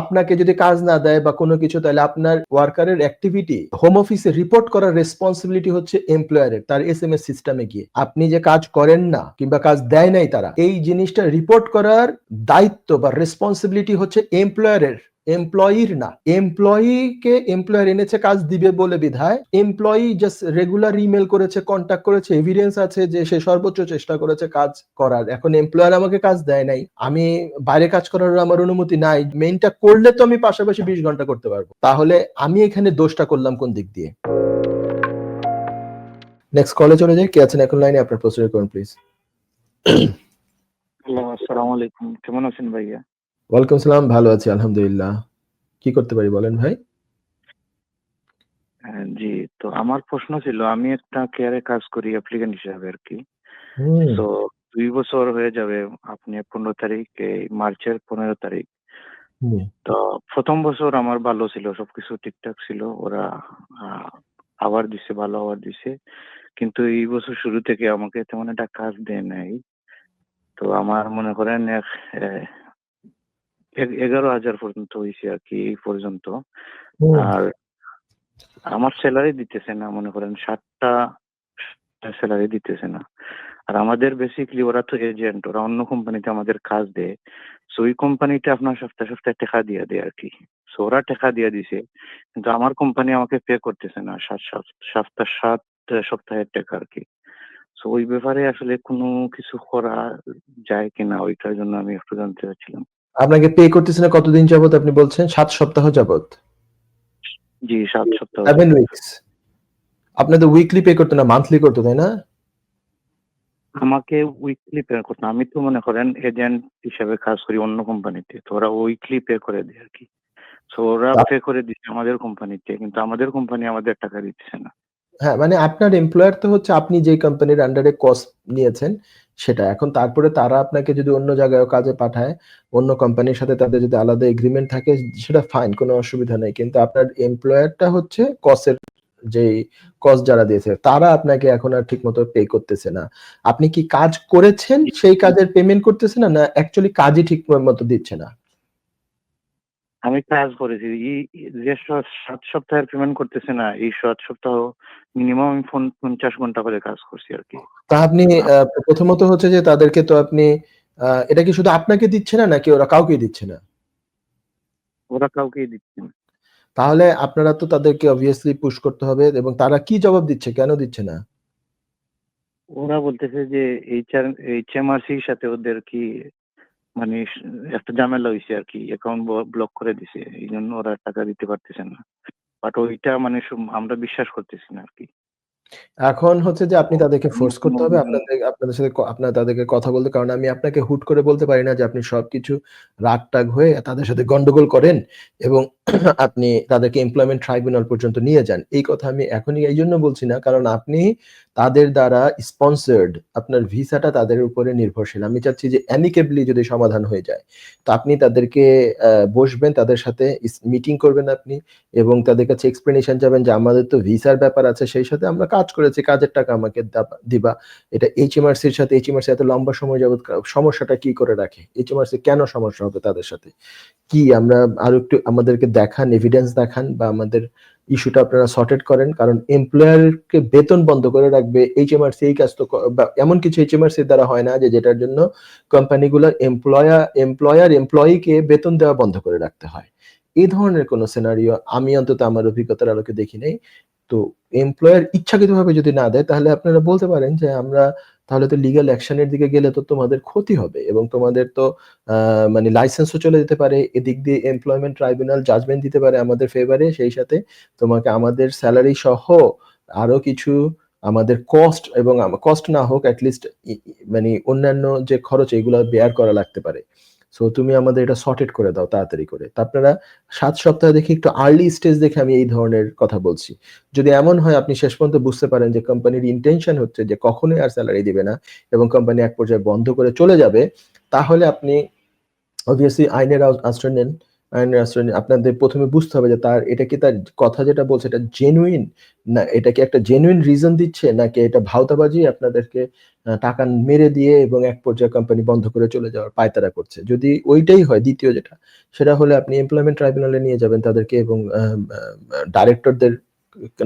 আপনাকে যদি কাজ না দেয় বা কোনো কিছু, তাহলে আপনার ওয়ার্কারের অ্যাক্টিভিটি হোম অফিসে রিপোর্ট করার রেসপন্সিবিলিটি হচ্ছে এমপ্লয়ারের তার এস এম এস সিস্টেমে গিয়ে। আপনি যে কাজ করেন না, কিংবা কাজ দেয় নাই তারা, এই জিনিসটা রিপোর্ট করার দায়িত্ব বা রেসপন্সিবিলিটি হচ্ছে এমপ্লয়ারের এমপ্লয়ির না। এমপ্লয়িকে এমপ্লয়ার এনেছে, কাজ দিবে বলে বিধায়। এমপ্লয়ি জাস্ট রেগুলার ইমেল করেছে কন্ট্যাক্ট করেছে এভিডেন্স আছে যে সে সর্বোচ্চ চেষ্টা করেছে কাজ করার। এখন এমপ্লয়ার আমাকে কাজ দেয় নাই। আমি বাইরে কাজ করার আমার অনুমতি নাই। মেইনটা করলে তো আমি পাশাপাশি বিশ ঘণ্টা করতে পারব। তাহলে আমি এখানে দোষটা করলাম কোন দিক দিয়ে? নেক্সট কলে চলে যাই। কে আছেন এখন লাইনে? আপনার প্রশ্ন করুন প্লিজ হ্যালো, আসসালামু আলাইকুম। কেমন আছেন ভাইয়া? ওয়ালাইকুম সালাম ভালো আছি আলহামদুলিল্লাহ। কি করতে পারি বলেন ভাই? হ্যাঁ, জি তো আমার প্রশ্ন ছিল আমি একটা কেয়ারে কাজ করি অ্যাপ্লিকেন্ট হিসাবে আর কি। তো দুই বছর হয়ে যাবে আপনি পনেরো তারিখ এই মার্চের পনেরো তারিখ। তো প্রথম বছর আমার ভালো ছিল সবকিছু ঠিকঠাক ছিল ওরা আবার দিছে ভালো আবার দিছে। কিন্তু এই বছর শুরু থেকে আমাকে তেমন একটা কাজ দেয় নাই। তো আমার মনে করেন এগারো হাজার পর্যন্ত হয়েছে আর কি এই পর্যন্ত। আর আমার স্যালারি দিতেছে না মনে করেন সাতটা স্যালারি দিতেছে না। আর আমাদের বেসিকলি ওরা তো এজেন্ট ওরা অন্য কোম্পানিতে আমাদের কাজ দেয়। সো ওই কোম্পানিটা আপনার সপ্তাহে সপ্তাহে টাকা দিয়ে দেয় আর কি। সো ওরা টাকা দিয়ে দিছে কিন্তু আমার কোম্পানি আমাকে পে করতেছে না সাত সাত- সপ্তাহ সাত সপ্তাহের টাকা আর কি। সো ওই ব্যাপারে আসলে কোনো কিছু করা যায় কিনা ওইটার জন্য আমি একটু জানতে চাচ্ছিলাম। আপনাকে পে করতেছে না কতদিন যাবত আপনি বলছেন? সাত সপ্তাহ যাবত জি সাত সপ্তাহ। সেভেন উইকস আপনাদের উইকলি পে করতো না মান্থলি করতো তাই না? আমাকে উইকলি পে করতো আমি তো মনে করেন এজেন্ট হিসেবে কাজ করি অন্য কোম্পানিতে তো ওরা উইকলি পে করে দেয় আর কি। তো ওরা পে করে দিচ্ছে আমাদের কোম্পানিতে কিন্তু আমাদের কোম্পানি আমাদের টাকা দিচ্ছে না। হ্যাঁ মানে আপনার এমপ্লয়ার তো হচ্ছে আপনি যে কোম্পানির আন্ডারে কস্ট নিয়েছেন সেটা। এখন তারপরে তারা আপনাকে যদি অন্য জায়গায় কাজে পাঠায় অন্য কোম্পানির সাথে তাদের যদি আলাদা এগ্রিমেন্ট থাকে সেটা ফাইন কোনো অসুবিধা নেই। কিন্তু আপনার এমপ্লয়ারটা হচ্ছে কসের যে কস যারা দিয়েছে তারা আপনাকে এখন আর ঠিক মতো পে করতেছে না। আপনি কি কাজ করেছেন সেই কাজের পেমেন্ট করতেছে না না অ্যাকচুয়ালি কাজই ঠিক মতো দিচ্ছে না? আমি কাজ করেছি। এই যে সাত সপ্তাহের পেমেন্ট করতেছে না এই সাত সপ্তাহ মিনিমাম আমি ফোন- পঞ্চাশ ঘণ্টা করে কাজ করছি আর কি। তা আপনি প্রথমত হচ্ছে যে তাদেরকে তো আপনি এটা কি শুধু আপনাকে দিচ্ছে না নাকি ওরা কাউকে দিচ্ছে না? ওরা কাউকেই দিচ্ছে না। তাহলে আপনারা তো তাদেরকে অবভিয়াসলি পুশ করতে হবে এবং তারা কি জবাব দিচ্ছে কেন দিচ্ছে না? ওরা বলতেছে যে এইচআর এইচএমআরসির সাথে ওদের কি মানে একটা ঝামেলা হয়েছে আর কি অ্যাকাউন্ট ব্লক করে দিছে এই জন্য ওরা টাকা দিতে পারতেছে না। বাট ওইটা মানে আমরা বিশ্বাস করতেছি না আর কি। এখন হচ্ছে যে আপনি তাদেরকে ফোর্স করতে হবে আপনাদের আপনাদের সাথে আপনার তাদেরকে কথা বলতে কারণ আমি আপনাকে হুট করে বলতে পারি না যে আপনি সবকিছু রাগ টাগ হয়ে তাদের সাথে গন্ডগোল করেন এবং আপনি তাদেরকে এমপ্লয়মেন্ট ট্রাইব্যুনাল পর্যন্ত নিয়ে যান। এই কথা আমি এখনই এই জন্য বলছি না কারণ আপনি তাদের দ্বারা স্পন্সার্ড আপনার ভিসাটা তাদের উপরে নির্ভরশীল। আমি চাচ্ছি যে অ্যামিকেবলি যদি সমাধান হয়ে যায় তো আপনি তাদেরকে বসবেন তাদের সাথে মিটিং করবেন আপনি এবং তাদের কাছে এক্সপ্লেনেশন যাবেন যে আমাদের তো ভিসার ব্যাপার আছে সেই সাথে আমরা কাজ করেছি, কাজের টাকা আমাকে দিবা এটা এইচএমআরসির সাথে এইচএমআরসি এত লম্বা সময় যাবত সমস্যাটা কি করে রাখে? এইচএমআরসি কেন সমস্যা হবে তাদের সাথে? কি আমরা আরও একটু আমাদেরকে দেখান এভিডেন্স দেখান বা আমাদের ইস্যুটা আপনারা সর্টেড করেন, কারণ এমপ্লয়ারকে বেতন বন্ধ করে রাখবে এইচএমআরসি এই কাজ তো এমন কিছু এইচএমআরসি দ্বারা হয় না যে যেটার জন্য কোম্পানিগুলোর এমপ্লয়ার এমপ্লয়ার এমপ্লয়িকে বেতন দেওয়া বন্ধ করে রাখতে হয়। এই ধরনের কোনো সিনারিও আমি অন্তত আমার অভিজ্ঞতার আলোকে দেখি নাই। তো এমপ্লয়ার ইচ্ছাকৃতভাবে যদি না দেয়, তাহলে আপনারা বলতে পারেন যে আমরা তাহলে তো লিগ্যাল অ্যাকশনের দিকে গেলে তো তোমাদের ক্ষতি হবে এবং তোমাদের তো মানে লাইসেন্সও চলে যেতে পারে। এদিক দিয়ে এমপ্লয়মেন্ট ট্রাইব্যুনাল জাজমেন্ট দিতে পারে আমাদের ফেভারে সেই সাথে তোমাকে আমাদের স্যালারি সহ আরও কিছু আমাদের কস্ট এবং কস্ট না হোক অ্যাটলিস্ট মানে অন্যান্য যে খরচ, এগুলো বেয়ার করা লাগতে পারে। সো তুমি আমাদের এটা সর্টেড করে দাও তাড়াতাড়ি করে তা আপনারা সাত সপ্তাহ দেখে একটু আর্লি স্টেজ দেখে আমি এই ধরনের কথা বলছি যদি এমন হয়, আপনি শেষ পর্যন্ত বুঝতে পারেন যে কোম্পানির ইন্টেনশন হচ্ছে যে কখনোই আর স্যালারি দিবে না এবং কোম্পানি এক পর্যায়ে বন্ধ করে চলে যাবে, তাহলে আপনি অবভিয়াসলি আইনের আশ্রয় নেন আইনের আশ্রয়। আপনাদের প্রথমে বুঝতে হবে যে তার এটা কি তার কথা যেটা বলছে, এটা জেনুইন না এটা কি একটা জেনুইন রিজন দিচ্ছে, নাকি এটা ভাওতাবাজি আপনাদেরকে টাকা মেরে দিয়ে এবং এক পর্যায়ে কোম্পানি বন্ধ করে চলে যাওয়ার পায়তারা করছে। যদি ওইটাই হয়, দ্বিতীয় যেটা, সেটা হলে আপনি এমপ্লয়মেন্ট ট্রাইব্যুনালে নিয়ে যাবেন তাদেরকে এবং ডাইরেক্টরদের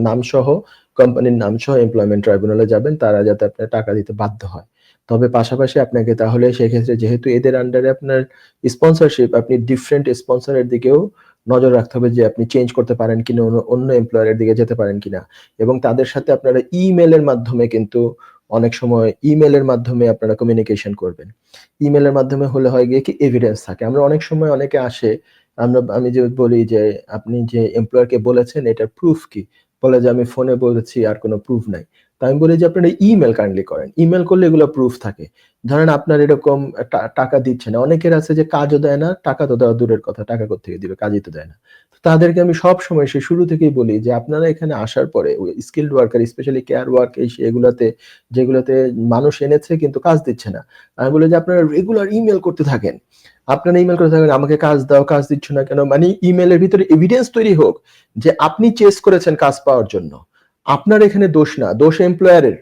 নাম সহ কোম্পানির নাম সহ এমপ্লয়মেন্ট ট্রাইব্যুনালে যাবেন, তারা যাতে আপনার টাকা দিতে বাধ্য হয়। তবে পাশাপাশি আপনাকে তাহলে সেক্ষেত্রে যেহেতু এদের আন্ডারে আপনার স্পন্সরশিপ আপনি ডিফারেন্ট স্পন্সরের দিকেও নজর রাখতে হবে যে আপনি চেঞ্জ করতে পারেন কিনা, অন্য- এমপ্লয়ারের দিকে যেতে পারেন কিনা। এবং তাদের সাথে আপনারা ইমেলের মাধ্যমে কিন্তু অনেক সময় ইমেলের মাধ্যমে আপনারা কমিউনিকেশন করবেন। ইমেলের মাধ্যমে হলে হয় গিয়ে কি এভিডেন্স থাকে। আমরা অনেক সময় অনেকে আসে, আমরা, আমি যে বলি যে আপনি যে এমপ্লয়ারকে বলেছেন, এটার প্রুফ কি? বলে যে আমি ফোনে বলেছি, আর কোনো প্রুফ নাই। তো আমি বলি যে আপনারা ইমেল কাইন্ডলি করেন। ইমেল করলে এগুলো প্রুফ থাকে। ধরেন আপনার এরকম টাকা দিচ্ছে না। অনেকের আছে যে কাজও দেয় না, টাকা তো দেওয়া দূরের কথা, টাকা কোথেকে দিবে? কাজই তো দেয় না। তাদেরকে আমি সব সময় সে শুরু থেকেই বলি যে আপনারা এখানে আসার পরে skilled worker specially care work এই এগুলাতে, যেগুলোতে মানুষ এনেছে কিন্তু কাজ দিচ্ছে না। আমি বলি যে আপনারা রেগুলার ইমেল করতে থাকেন। আপনারা ইমেল করতে থাকেন, আমাকে কাজ দাও, কাজ দিচ্ছ না কেন? মানে ইমেলের ভিতরে এভিডেন্স তৈরি হোক যে আপনি চেস করেছেন কাজ পাওয়ার জন্য। আপনার এখানে দোষ না, দোষ এমপ্লয়ারের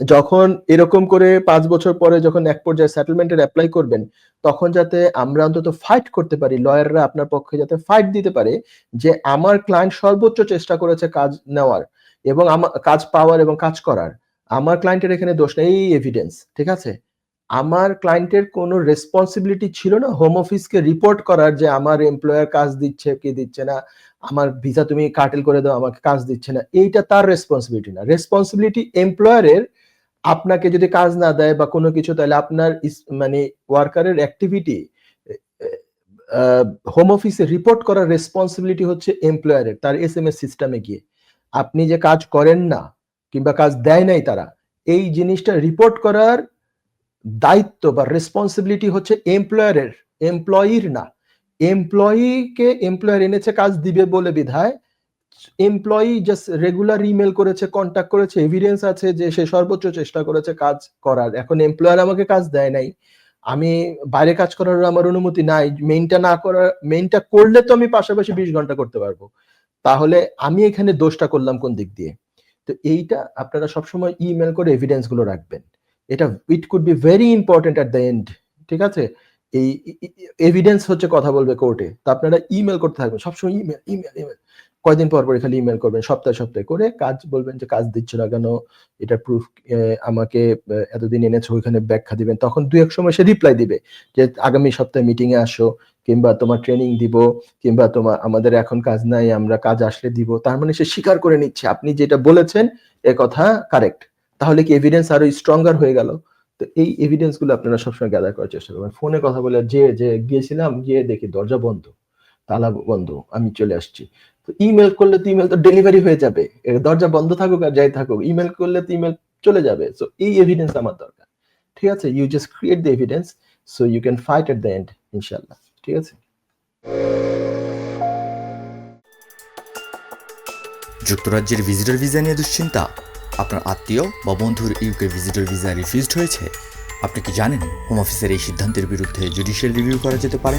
যখন এরকম করে পাঁচ বছর পরে যখন এক পর্যায়ে সেটেলমেন্টের অ্যাপ্লাই করবেন, তখন যাতে আমরা অন্তত ফাইট করতে পারি লয়াররা আপনার পক্ষে যাতে ফাইট দিতে পারে যে আমার ক্লায়েন্ট সর্বোচ্চ চেষ্টা করেছে কাজ নেওয়ার এবং আমার কাজ পাওয়ার এবং কাজ করার। আমার ক্লায়েন্টের এখানে দোষ নেই, এই এভিডেন্স ঠিক আছে? আমার ক্লায়েন্টের কোনো রেসপন্সিবিলিটি ছিল না হোম অফিসকে রিপোর্ট করার যে আমার এমপ্লয়ার কাজ দিচ্ছে কি দিচ্ছে না, আমার ভিসা তুমি কাটেল করে দাও, আমাকে কাজ দিচ্ছে না, এইটা তার রেসপন্সিবিলিটি না। রেসপন্সিবিলিটি এমপ্লয়ারের আপনাকে যদি কাজ না দেয় বা কোনো কিছু, তাহলে আপনার মানে ওয়ার্কারের অ্যাক্টিভিটি হোম অফিসে রিপোর্ট করার রেসপন্সিবিলিটি হচ্ছে এমপ্লয়ারের তার এস এম এস সিস্টেমে গিয়ে। আপনি যে কাজ করেন না, কিংবা কাজ দেয় নাই তারা, এই জিনিসটা রিপোর্ট করার দায়িত্ব বা রেসপন্সিবিলিটি হচ্ছে এমপ্লয়ারের এমপ্লয়ির না। এমপ্লয়িকে এমপ্লয়ার এনেছে, কাজ দিবে বলে বিধায় এমপ্লয়ি জাস্ট রেগুলার ইমেল করেছে কন্ট্যাক্ট করেছে এভিডেন্স আছে যে সে সর্বোচ্চ চেষ্টা করেছে কাজ করার। এখন এমপ্লয়ার আমাকে কাজ দেয় নাই। আমি বাইরে কাজ করার আমার অনুমতি নাই। মেইনটা না করার মেইনটা করলে তো আমি পাশাপাশি বিশ ঘণ্টা করতে পারব। তাহলে আমি এখানে দোষটা করলাম কোন দিক দিয়ে? তো এইটা আপনারা সবসময় ইমেল করে এভিডেন্সগুলো রাখবেন। এটা it could be very important at the end ঠিক আছে? এই এভিডেন্স হচ্ছে কথা বলবে কোর্টে তো আপনারা ইমেল করতে থাকবেন। সবসময় ইমেল ইমেল ইমেল কয়দিন পর পর খালি ইমেল করবেন, সপ্তাহে সপ্তাহে করে কাজ বলবেন যে কাজ দিচ্ছ না কেন, এটা প্রুফ আমাকে এতদিন এনেছো, ওইখানে ব্যাখ্যা দিবেন। তখন দু এক সময় সে রিপ্লাই দিবে যে আগামী সপ্তাহে মিটিং এ আসো, কিংবা তোমার ট্রেনিং দিব, কিংবা তোমার আমাদের এখন কাজ নাই, আমরা কাজ আসলে দিব। তার মানে সে স্বীকার করে নিচ্ছে, আপনি যেটা বলেছেন, এ কথা কারেক্ট তাহলে কি এভিডেন্স আরও স্ট্রঙ্গার হয়ে গেল? তো এই এভিডেন্সগুলো আপনারা সবসময় গ্যাদার করার চেষ্টা করবেন। ফোনে কথা বলে যে যে গিয়েছিলাম, গিয়ে দেখি দরজা বন্ধ, তালা বন্ধ, আমি চলে আসছি। তো ইমেল করলে তো ইমেল তো ডেলিভারি হয়ে যাবে। দরজা বন্ধ থাকুক আর যাই থাকুক ইমেল করলে তো ইমেল চলে যাবে। সো এই এভিডেন্স আমার দরকার। ঠিক আছে? You just create the evidence so you can fight at the end ইনশাল্লাহ ঠিক আছে? যুক্তরাজ্যের ভিজিটর ভিসা নিয়ে দুশ্চিন্তা। আপনার আত্মীয় বা বন্ধুর ইউকে ভিজিটর ভিসা রিফিউজড হয়েছে। আপনি কি জানেন হোম অফিসের এই সিদ্ধান্তের বিরুদ্ধে জুডিশিয়াল রিভিউ করা যেতে পারে?